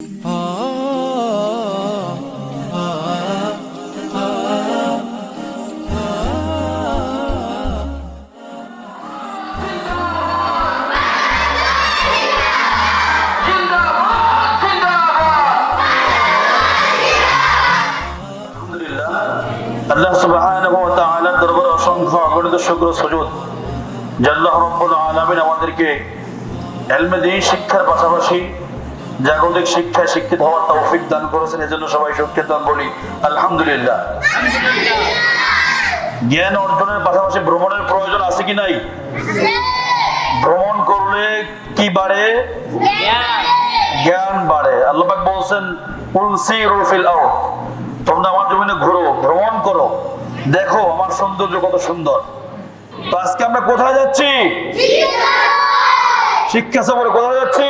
আল্লাহ সুবহানাহু ওয়া তাআলার দরবারে অসংখ্য অগণিত শুকর সুজুদ। যে আল্লাহ রাব্বুল আলামিন আমাদেরকে শিক্ষার পাশাপাশি জাগতিক শিক্ষায় শিক্ষিত হওয়ার তৌফিক দান করেছেন, এজন্য সবাই সুখ্যাত বলি। আলহামদুলিল্লাহ। জ্ঞান অর্জনের পাশাপাশি ভ্রমণের প্রয়োজন আছে কি নাই? ভ্রমণ করলে কি বাড়ে? জ্ঞান বাড়ে। আল্লাহ বলছেন আরদ তোমরা আমার জমিনে ঘুরো, ভ্রমণ করো। দেখো, আমার সৌন্দর্য কত সুন্দর। তো আজকে আমরা কোথায় যাচ্ছি? শিক্ষা সফরে কোথায় যাচ্ছি?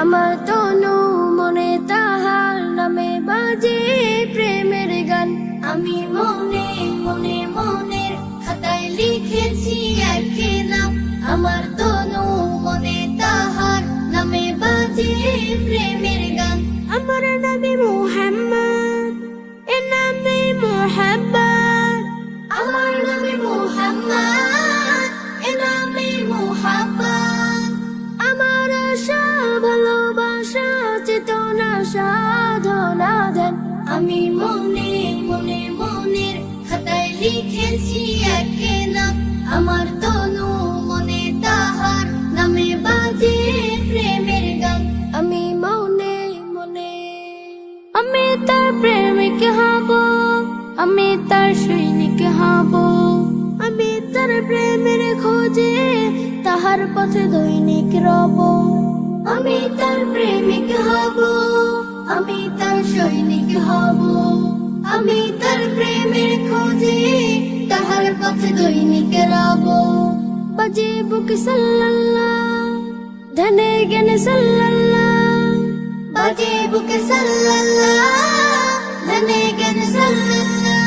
আমার তনু মনে তাহার নামে বাজে প্রেমের গান। আমি মনে মনে, মনের খাতায় লিখেছি এক নাম আমার তনু মনে তাহার নামে বাজে প্রেমের গান। আমার নবী মুহাম্মদ, এ নামে মুহাম্মদ। আমার নামে মুহাম্মদ। নাম আমার তনু মনে তাহার নামে বাজে প্রেমের গান। আমি মনে মনে, আমি প্রেমিক হব, আমি সৈনিক হব। আমি প্রেমের খোঁজে তাহার পথে দৈনিক রব। আমি তার প্রেমিক হব, আমি তার সৈনিক হব। বাজে বুক সাল্লাল্লাহ, ধনে জ্ঞানে সাল্লাল্লাহ। বাজে বুকে সাল্লাল্লাহ, ধনে জ্ঞানে সাল্লাল্লাহ।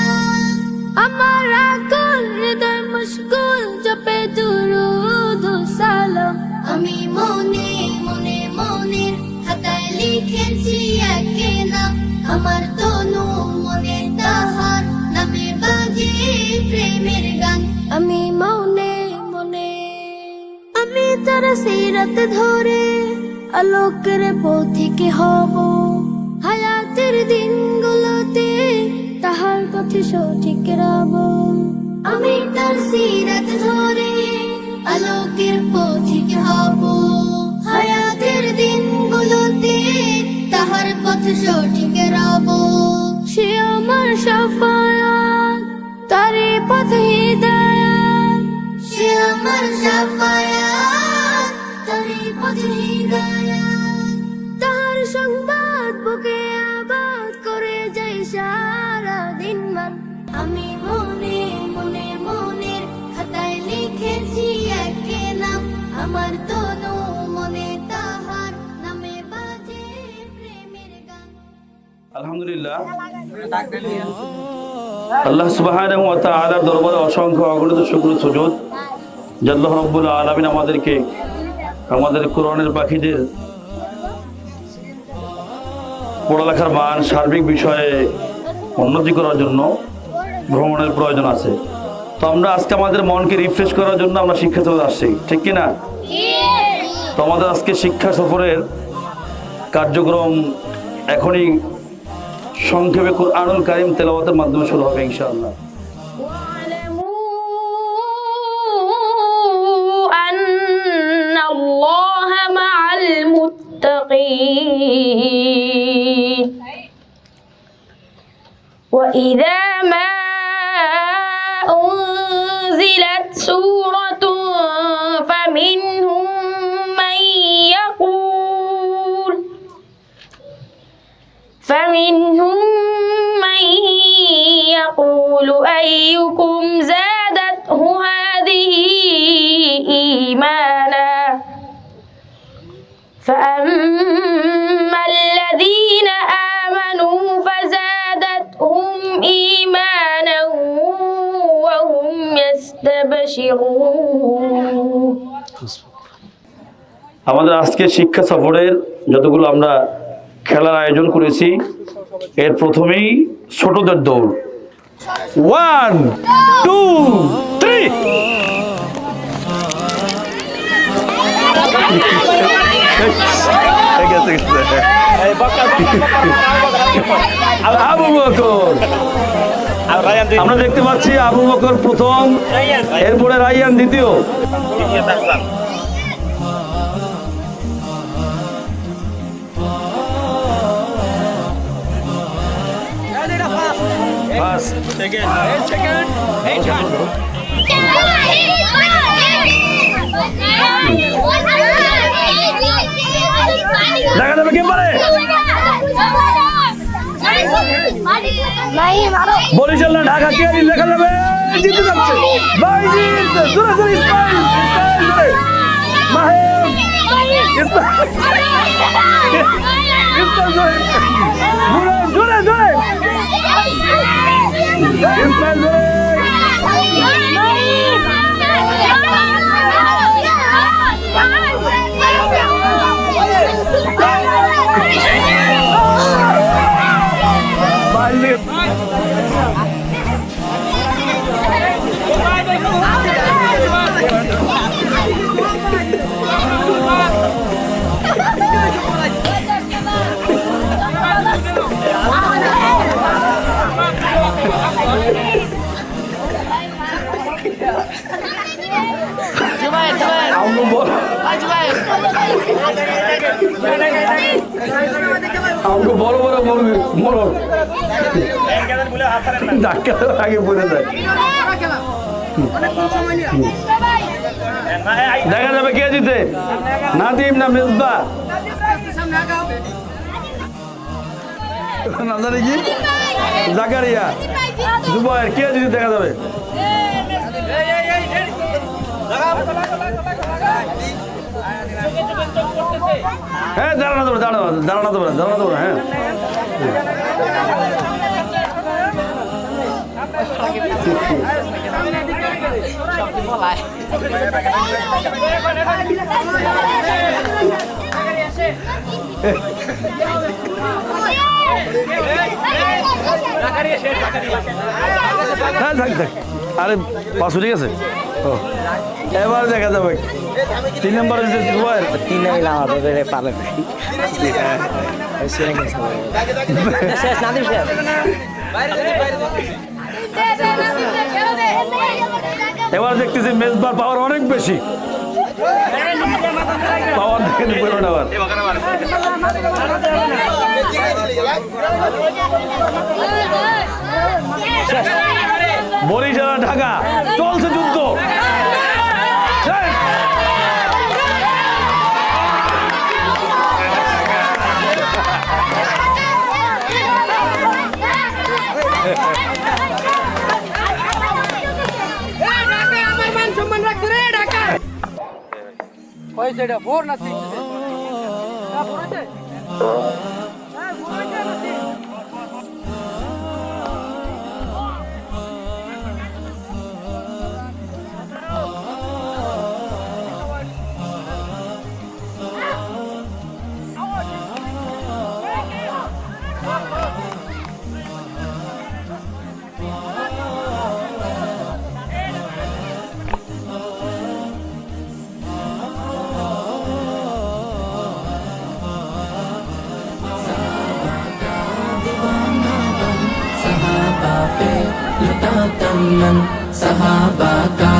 আমার আকল হৃদয় মুশকুল, জপে দুরুদ সালাম। আমি মনে মনে মনের খাতায় লিখেছি এক নাম আমার আমি তার সিরাত ধরে আলোকের পথিকে হব। হায়াতের দিনগুলোতে তাহার পথে সঠিক রব। আমি তার সিরাত ধরে আলোকের পথিকে হব। হায়াতের দিনগুলোতে তাহার পথ সঠিক রব। সে আমার সাফায়াত তারে পথ বুকে আবাদ করে যাই সারা দিন মান। আমি মনে মনে মনের খাতায় লিখেছি এক নাম। আমার তনু মনে তাহার নামে বাজে প্রেমের গান। আলহামদুলিল্লাহ। আল্লাহ সুবহানাহু দরবারে অসংখ্য অগণিত শুকর আল্লাহ আমাদেরকে আমাদের কোরআনের পাখিদের পড়ালেখার মান সার্বিক বিষয়ে উন্নতি করার জন্য ভ্রমণের প্রয়োজন আছে তো আমরা আজকে আমাদের মনকে রিফ্রেশ করার জন্য আমরা শিক্ষা সফরে আসছি ঠিক কি না তো আমাদের আজকে শিক্ষা সফরের কার্যক্রম এখনই সংক্ষেপে কোরআনুল কারিম তেলাওয়াতের মাধ্যমে শুরু হবে ইনশাআল্লাহ واعلموا أن الله مع المتقين وإذا ما أنزلت سورة فمنهم من يقول فمنهم من يقول أيكم زادته هذه إيمانا فأما إيمانا وهم يستهزئون فاستبشروا আমাদের আজকে শিক্ষা সফরের যতগুলো আমরা খেলার আয়োজন করেছি এর প্রথমেই ছোটদের দৌড় one two three Abu Bakr. আমরা দেখতে পাচ্ছি আবু বকর প্রথম এরপরে রাইয়ান দ্বিতীয়। দেখা যাবে কে পারে বরিশাল না, ঢাকা দিন দেখা যাবে? জিতে যাচ্ছে। ভাই জিতছে জোরে জোরে ইসমাইল ইসমাইল ইসমাইল ডাক্তার আগে বলে দেয়। দেখা যাবে কে জিতে? নাদিম না মেজবা? নাম জানি কি? জাকারিয়া। জুবাইর কে জিতে দেখা যাবে? হ্যাঁ দাঁড়ানো দেবো দাঁড়ানো দাঁড়ানো দেবো দাঁড়ানো দেবো হ্যাঁ। হ্যাঁ থাক থাক আরে পাঁচশো ঠিক আছে? ও। এবার দেখা যাবে। তিন নম্বরে যে জুবাইর তিন শেষ নাদিম শেষ। এবার দেখতেছি মেজবার পাওয়ার অনেক বেশি। পাওয়ার বরিশাল ঢাকা চলছে যুদ্ধ। ওই সেটা ফোর না সিক্স सहाबा पे लुटा तमन सहाबा का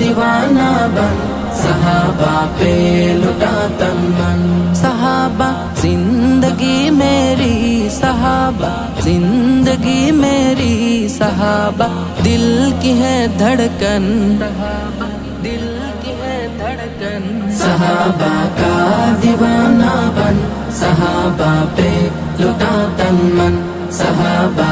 दीवाना बन सहाबा पे लुटा तमन सहाबा जिंदगी मेरी सहाबा जिंदगी मेरी सहाबा दिल की है धड़कन दिल की है धड़कन सहाबा का दीवाना बन सहाबा पे लुटा तन मन सहाबा का दीवाना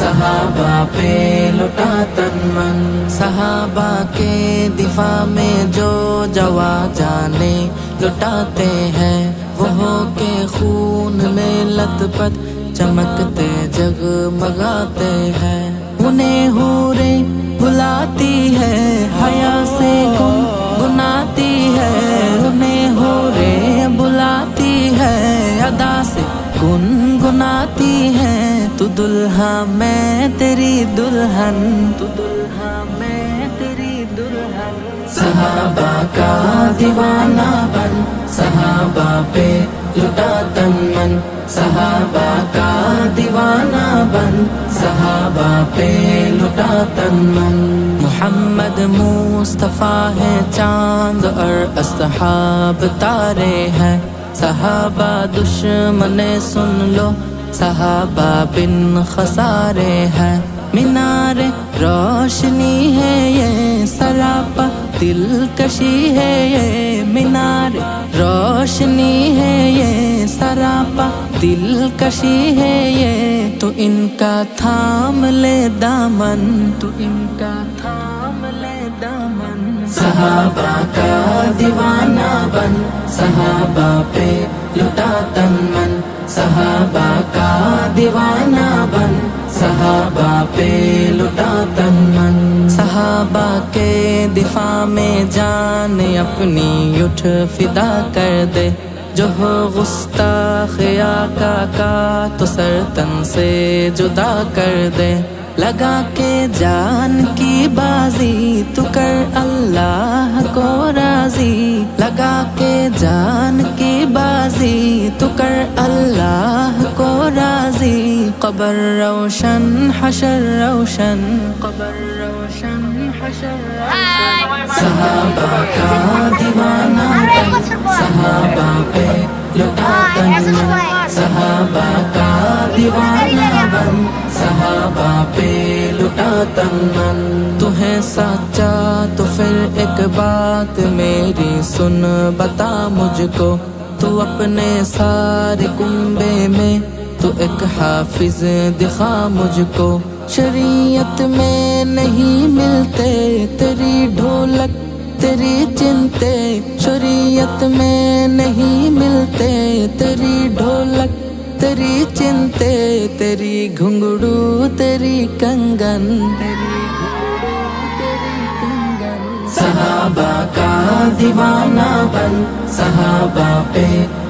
صحابہ پہ لٹا تن من۔ صحابہ کے دفاع میں جو جوا جانے لٹاتے ہیں وہ کے خون میں لت پت چمکتے، جگمگاتے ہیں۔ انہیں ہورے بلاتی ہے۔ دلہا میں تیری دلہن۔ تو دلہا میں صحابہ کا دیوانہ بن۔ صحابہ پہ لٹا تن من صحابہ کا دیوانہ بن۔ صحابہ پہ لٹا تن من محمد مصطفیٰ ہے چاند اور اصحاب تارے ہیں۔ صحابہ دشمن سن لو۔ صحابہ بن خسارے ہیں۔ مینار روشنی ہے یہ، سراپا دل کشی ہے یہ۔ مینار روشنی ہے یہ، سراپا دل کشی ہے یہ۔ تو ان کا تھام لے دامن، تو ان کا تھام لے دامن۔ صحابہ کا دیوانہ بن، صحابہ پہ لٹا تن من صحابہ کا دیوانہ بن صحابہ پہ لٹا تن من۔ صحابہ کے دفاع میں جان اپنی اٹھ فدا کر دے۔ جو ہو غستہ خیا کا, کا تو سرتن سے جدا کر دے۔ लगा के जान की बाजी तू कर अल्लाह को राजी लगा के जान की बाजी तू कर अल्लाह को राजी कबर रोशन हशर रोशन कबर रोशन हशर सहाबा का दीवाना बन सहाबा पे लुटा صحابہ کا دیوانہ بن، صحابہ پہ لٹا تن تو ہے سچا، تو پھر ایک بات میری سن، بتا مجھ کو۔ تو اپنے سارے کنبے میں تو ایک حافظ دکھا مجھ کو۔ شریعت میں نہیں ملتے تیری ڈھولک تیری چنتے شریعت میں نہیں ملتے تیری ڈھولک تیری چنتے تیری گھنگڑو تیری کنگن۔ صحابہ کا دیوانہ بن صحابہ پہ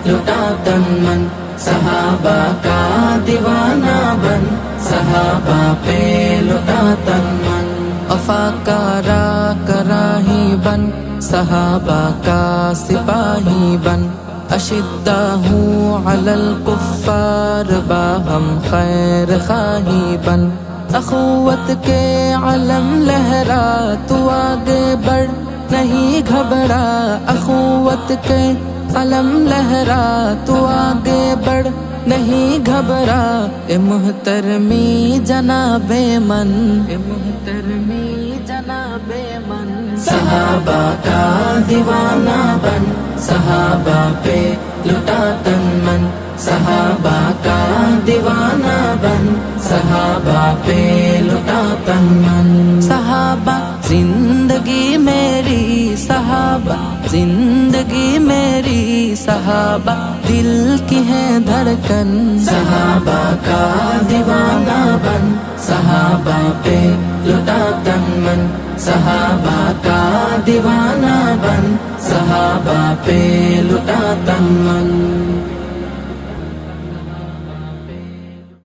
لٹا تن من صحابہ کا دیوانہ بن صحابہ پہ لٹا تن من افاکارہ راہی بن، صحابہ کا سپاہی بن۔ اشدہ ہوں الکفار باہم خیر خواہی بن۔ اخوت کے علم لہرا، تو آگے بڑھ۔ نہیں گھبرا، اخوت کے علم لہرا، تو آگے بڑھ۔ نہیں گھبرا اے محترمی جناب من۔ محترمی جناب من۔ صحابہ کا دیوانہ بن۔ صحابہ پہ لٹا تن من۔ صحابہ کا دیوانہ بن۔ صحابہ پہ لٹا تن من۔ صحابہ زندگی میری۔ صحابہ زندگی میری۔ صحابہ सहाबा जिंदगी मेरी सहाबा दिल की है धड़कन सहाबा का दीवाना बन सहाबा पे लुटा तन मन सहाबा का दीवाना बन सहाबा पे लुटा तन मन